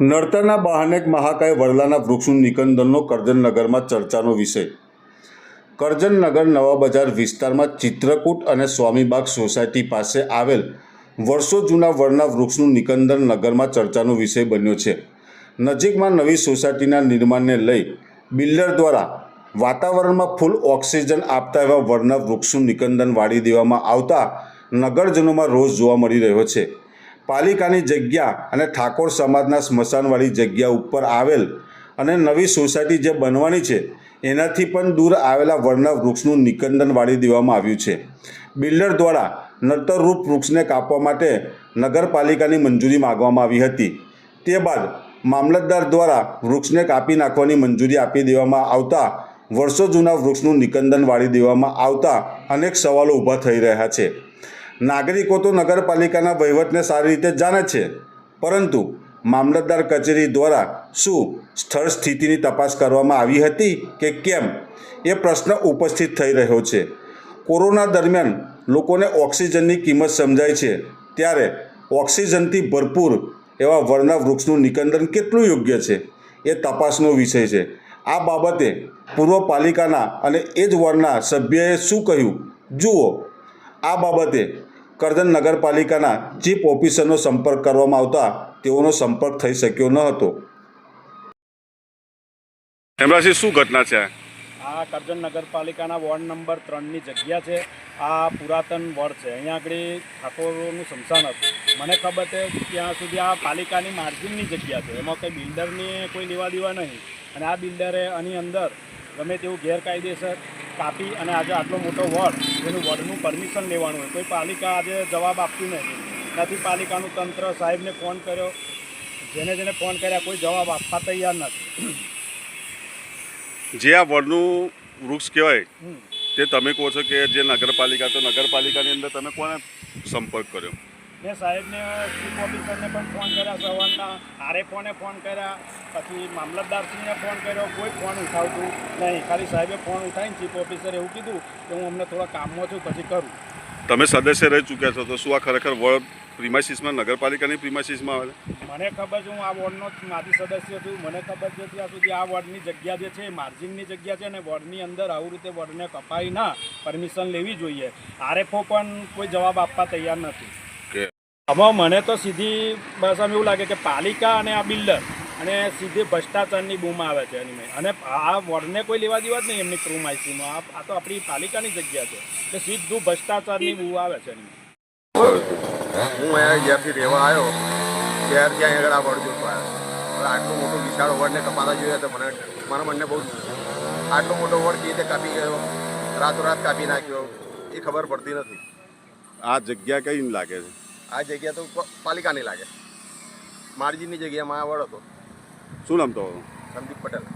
નડતરના બહાને મહાકાય વડલાના વૃક્ષનું નિકંદનનો કરજનનગરમાં ચર્ચાનો વિષય. કરજનનગર નવા બજાર વિસ્તારમાં ચિત્રકૂટ અને સ્વામીબાગ સોસાયટી પાસે આવેલ વર્ષો જૂના વડના વૃક્ષનું નિકંદન નગરમાં ચર્ચાનો વિષય બન્યો છે. નજીકમાં નવી સોસાયટીના નિર્માણને લઈ બિલ્ડર દ્વારા વાતાવરણમાં ફૂલ ઓક્સિજન આપતા એવા વડના વૃક્ષનું નિકંદન વાળી દેવામાં આવતા નગરજનોમાં રોષ જોવા મળી રહ્યો છે. પાલિકાની જગ્યા અને ઠાકોર સમાજના સ્મશાનવાળી જગ્યા ઉપર આવેલ અને નવી સોસાયટી જે બનવાની છે, એનાથી પણ દૂર આવેલા વડના વૃક્ષનું નિકંદન વાળી દેવામાં આવ્યું છે. બિલ્ડર દ્વારા નડતરરૂપ વૃક્ષને કાપવા માટે નગરપાલિકાની મંજૂરી માગવામાં આવી હતી. તે બાદ મામલતદાર દ્વારા વૃક્ષને કાપી નાખવાની મંજૂરી આપી દેવામાં આવતા વર્ષો જૂના વૃક્ષનું નિકંદન વાળી દેવામાં આવતા અનેક સવાલો ઊભા થઈ રહ્યા છે. નાગરિકો તો નગરપાલિકાના વહીવટને સારી રીતે જાણે છે. પરંતુ મામલતદાર કચેરી દ્વારા શું સ્થળ સ્થિતિની તપાસ કરવામાં આવી હતી કે કેમ? એ પ્રશ્ન ઉપસ્થિત થઈ રહ્યો છે. કોરોના દરમિયાન લોકોને ઓક્સિજનની કિંમત સમજાય છે. ત્યારે ઓક્સિજનથી ભરપૂર એવા વરના વૃક્ષનું નિકંદન કેટલું યોગ્ય છે? એ તપાસનો વિષય છે. આ બાબતે પૂર્વ પાલિકાના અને એ જ વોર્ડના સભ્યએ શું કહ્યું? જુઓ આ બાબતે કરજણ નગરપાલિકાના ચીફ ઓફિસરનો સંપર્ક કરવામાં આવતા તેઓનો સંપર્ક થઈ શક્યો ન હતો. હેમરાજસિંહ શું ઘટના છે? આ? આ કરજણ નગરપાલિકાના વોર્ડ નંબર ત્રણની જગ્યા છે. આ પુરાતન વોર્ડ છે. અહીંયા આગળ ઠાકોરોનું સ્મશાન હતું. મને ખબર છે ત્યાં સુધી આ પાલિકાની માર્જિનની જગ્યા છે. એમાં કંઈ બિલ્ડરની કોઈ લેવા દેવા નહીં. અને આ બિલ્ડરે આની અંદર ગમે તેવું ગેરકાયદેસર કાપી અને આજે આટલો મોટો વોર્ડ એનું વોર્ડનું પરમિશન લેવાનું હોય કોઈ પાલિકા આજે જવાબ આપતી નથી નથી પાલિકાનું તંત્ર સાહેબને ફોન કર્યો. જેને જેને ફોન કર્યા કોઈ જવાબ આપવા તૈયાર નથી. જે આ વોર્ડનું વૃક્ષ કહેવાય તે તમે કહો છો કે જે નગરપાલિકા તો નગરપાલિકાની અંદર તમે કોને સંપર્ક કર્યો? મેં સાહેબને ચીફ ઓફિસરને પણ ફોન કર્યા સવારના આરએફઓને ફોન કર્યા પછી મામલતદારશ્રીને ફોન કર્યો કોઈ ફોન ઉઠાવતું નહીં. ખાલી સાહેબે ફોન ઉઠાવીને ચીફ ઓફિસરે એવું કીધું કે હું અમને થોડા કામમાં છું પછી કરું. તમે સદસ્ય રહી ચૂક્યા છો તો શું આ ખરેખર વર્ડ પ્રિમાઇસીસમાં નગરપાલિકાની પ્રિમાઇસીસમાં આવે મને ખબર છે હું આ વોર્ડનો માજી સદસ્ય છું. મને ખબર છે ત્યાં સુધી આ વોર્ડની જગ્યા જે છે એ માર્જિનની જગ્યા છે ને વોર્ડની અંદર આવું રીતે વોર્ડને કપાઈ ના પરમિશન લેવી જોઈએ. આરએફઓ પણ કોઈ જવાબ આપવા તૈયાર નથી. આમાં મને તો સીધી બસ આમ એવું લાગે કે પાલિકા અને આ બિલ્ડર અને સીધી ભ્રષ્ટાચારની બૂમ આવે છે એની મેં. અને આ વોર્ડને કોઈ લેવા દેવા જ નહીં એમની પ્રોમાઇસીમાં આ આ તો આપણી પાલિકાની જગ્યા છે. એટલે સીધું ભ્રષ્ટાચારની બૂમ આવે છે એની હું અહીંયા જ્યારથી રહેવા આવ્યો ત્યાર ત્યાં આગળ આ વોર્ડ જોતો આવ્યો. આટલો વિશાળ વોર્ડને કપાતા જોયા તો મને મારા મનને બહુ આટલો મોટો વોર્ડ કઈ રીતે કાપી ગયો? રાતોરાત કાપી નાખ્યો? એ ખબર પડતી નથી. આ જગ્યા કઈ લાગે છે? આ જગ્યા તો પાલિકાની લાગે. માર્જિનની જગ્યામાં આ વડ હતો. શું નામ તો સંદીપ પટેલ.